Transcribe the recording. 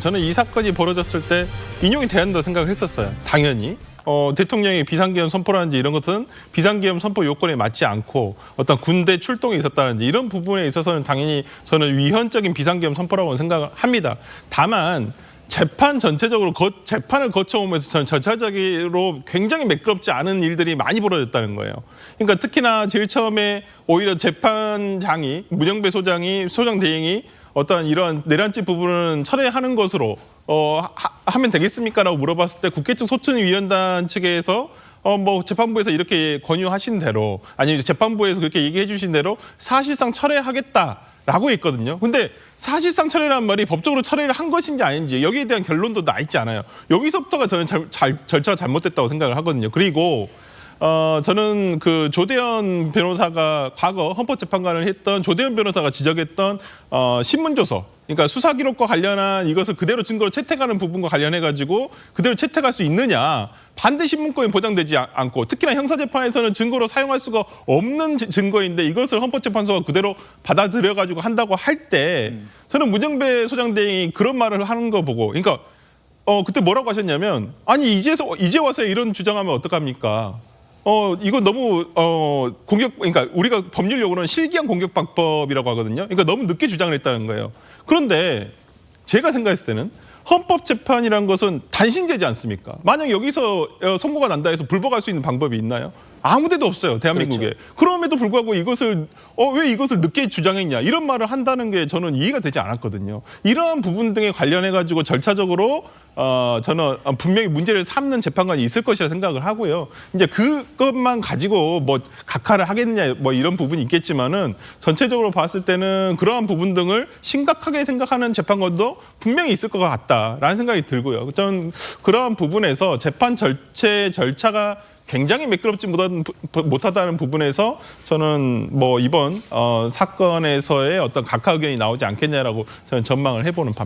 저는 이 사건이 벌어졌을 때 인용이 돼야 한다고 생각을 했었어요. 당연히. 어, 대통령이 비상계엄 선포라든지 이런 것은 비상계엄 선포 요건에 맞지 않고 어떤 군대 출동이 있었다든지 이런 부분에 있어서는 당연히 저는 위헌적인 비상계엄 선포라고 생각을 합니다. 다만 재판 전체적으로 거, 재판을 거쳐오면서 저는 절차적으로 굉장히 매끄럽지 않은 일들이 많이 벌어졌다는 거예요. 그러니까 특히나 제일 처음에 오히려 재판장이 문영배 소장이 소장 대행이 어떤 이런 내란집 부분은 철회하는 것으로 어, 하, 면 되겠습니까라고 물어봤을 때 국회 측 소천위원단 측에서 어, 뭐 재판부에서 이렇게 권유하신 대로 아니면 재판부에서 그렇게 얘기해 주신 대로 사실상 철회하겠다 라고 했거든요. 근데 사실상 철회란 말이 법적으로 철회를 한 것인지 아닌지 여기에 대한 결론도 나 있지 않아요. 여기서부터가 저는 잘, 잘, 절차가 잘못됐다고 생각을 하거든요. 그리고 어, 저는 그 조대현 변호사가 과거 헌법재판관을 했던 조대현 변호사가 지적했던 어, 신문조서, 그러니까 수사 기록과 관련한 이것을 그대로 증거로 채택하는 부분과 관련해 가지고 그대로 채택할 수 있느냐 반대 신문권이 보장되지 않- 않고 특히나 형사재판에서는 증거로 사용할 수가 없는 지- 증거인데 이것을 헌법재판소가 그대로 받아들여 가지고 한다고 할 때 저는 문영배 소장대행이 그런 말을 하는 거 보고 그러니까 어 그때 뭐라고 하셨냐면 아니 이제서 이제 와서 이런 주장하면 어떡합니까? 어 이거 너무 어 공격 그러니까 우리가 법률 용어로는 실기한 공격 방법이라고 하거든요. 그러니까 너무 늦게 주장을 했다는 거예요. 그런데 제가 생각했을 때는 헌법 재판이란 것은 단신제지 않습니까? 만약 여기서 어, 선고가 난다 해서 불복할 수 있는 방법이 있나요? 아무데도 없어요 대한민국에. 그럼에도 불구하고 이것을 어, 왜 이것을 늦게 주장했냐 이런 말을 한다는 게 저는 이해가 되지 않았거든요. 이러한 부분 등에 관련해 가지고 절차적으로 어, 저는 분명히 문제를 삼는 재판관이 있을 것이라 생각을 하고요. 이제 그것만 가지고 뭐 각하를 하겠냐 뭐 이런 부분이 있겠지만은 전체적으로 봤을 때는 그러한 부분 등을 심각하게 생각하는 재판관도 분명히 있을 것 같다라는 생각이 들고요. 저는 그러한 부분에서 재판 절체 절차가 굉장히 매끄럽지 못한, 부- 못하다는 부분에서 저는 뭐 이번 어, 사건에서의 어떤 각하 의견이 나오지 않겠냐라고 저는 전망을 해보는 바입니다.